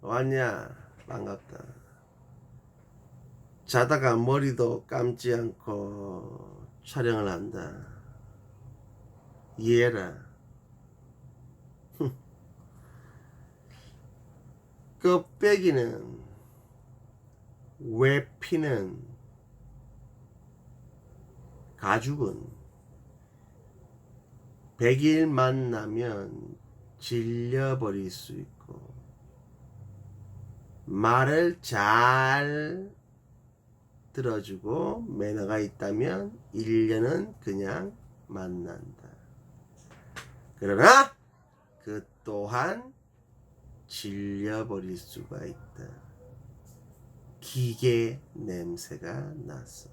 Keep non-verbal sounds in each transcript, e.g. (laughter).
왔냐? 반갑다. 자다가 머리도 감지 않고 촬영을 한다. 이해라. 껍데기는 외피는 가죽은 100일 만나면 질려버릴 수 있고 말을 잘 들어주고 매너가 있다면 1년은 그냥 만난다. 그러나 그 또한 질려버릴 수가 있다. 기계 냄새가 났어.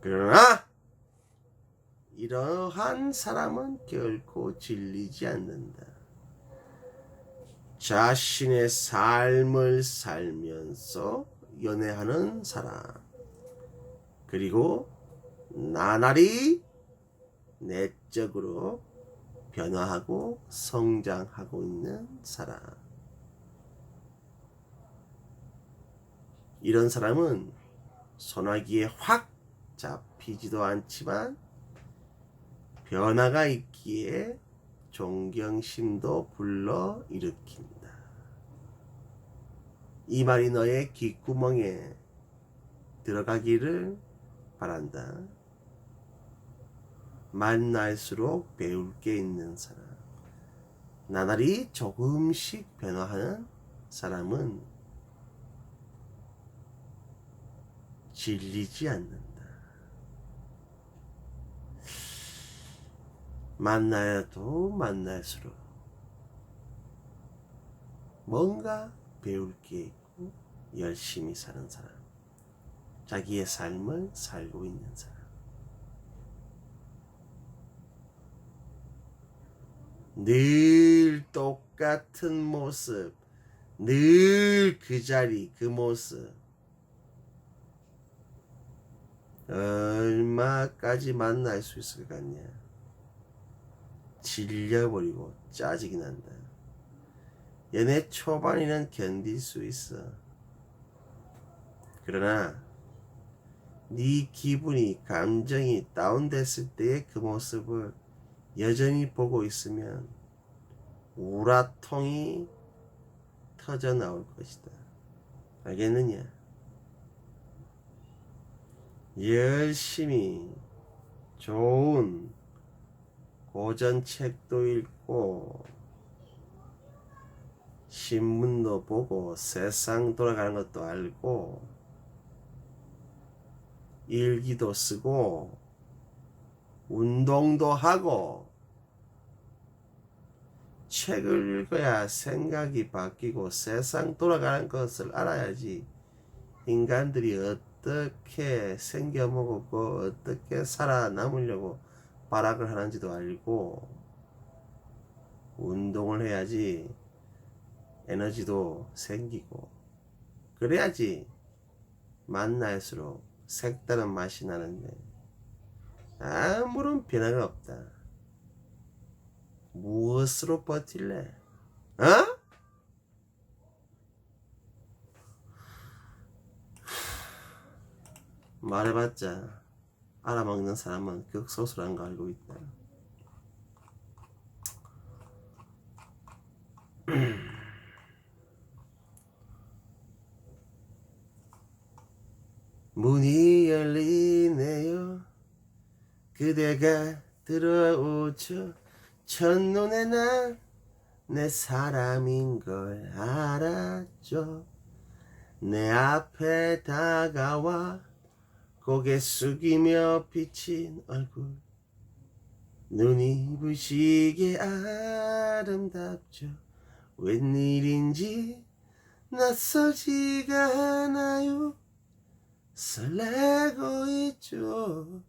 그러나 이러한 사람은 결코 질리지 않는다. 자신의 삶을 살면서 연애하는 사람. 그리고 나날이 내적으로 변화하고 성장하고 있는 사람. 이런 사람은 소나기에 확 잡히지도 않지만 변화가 있기에 존경심도 불러 일으킨다. 이 말이 너의 귓구멍에 들어가기를 바란다. 만날수록 배울 게 있는 사람. 나날이 조금씩 변화하는 사람은 질리지 않는다. 만나도 만날수록 뭔가 배울 게 있고 열심히 사는 사람. 자기의 삶을 살고 있는 사람. 늘 똑같은 모습, 늘 그 자리, 그 모습. 얼마까지 만날 수 있을 것 같냐? 질려버리고 짜증이 난다. 연애 초반에는 견딜 수 있어. 그러나 네 기분이 감정이 다운됐을 때의 그 모습을 여전히 보고 있으면 우라통이 터져 나올 것이다. 알겠느냐? 열심히 좋은 고전 책도 읽고 신문도 보고 세상 돌아가는 것도 알고 일기도 쓰고 운동도 하고 책을 읽어야 생각이 바뀌고 세상 돌아가는 것을 알아야지 인간들이 어떻게 생겨 먹었고 어떻게 살아남으려고 발악을 하는지도 알고 운동을 해야지 에너지도 생기고 그래야지 만날수록 색다른 맛이 나는데 아무런 변화가 없다. 무엇으로 버틸래? 어? 말해봤자 알아먹는 사람은 극소수란 거 알고 있다. (clears throat) 문이 열리네요. 그대가 들어오죠. 첫눈에 난 내 사람인 걸 알았죠. 내 앞에 다가와 고개 숙이며 비친 얼굴 눈이 부시게 아름답죠. 웬일인지 낯설지가 않아요. 설레고 있죠.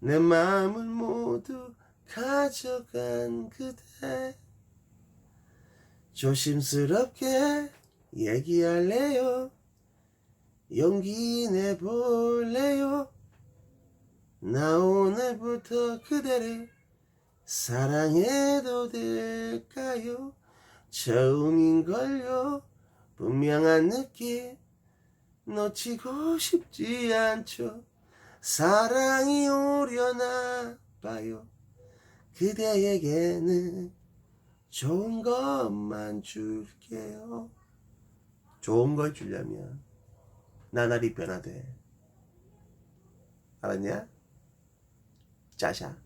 내 마음을 모두 가져간 그대 조심스럽게 얘기할래요 용기 내볼래요? 나 오늘부터 그대를 사랑해도 될까요? 처음인걸요. 분명한 느낌 놓치고 싶지 않죠. 사랑이 오려나 봐요. 그대에게는 좋은 것만 줄게요. 좋은 걸 주려면 나날이 변화돼 알았냐? 짜샤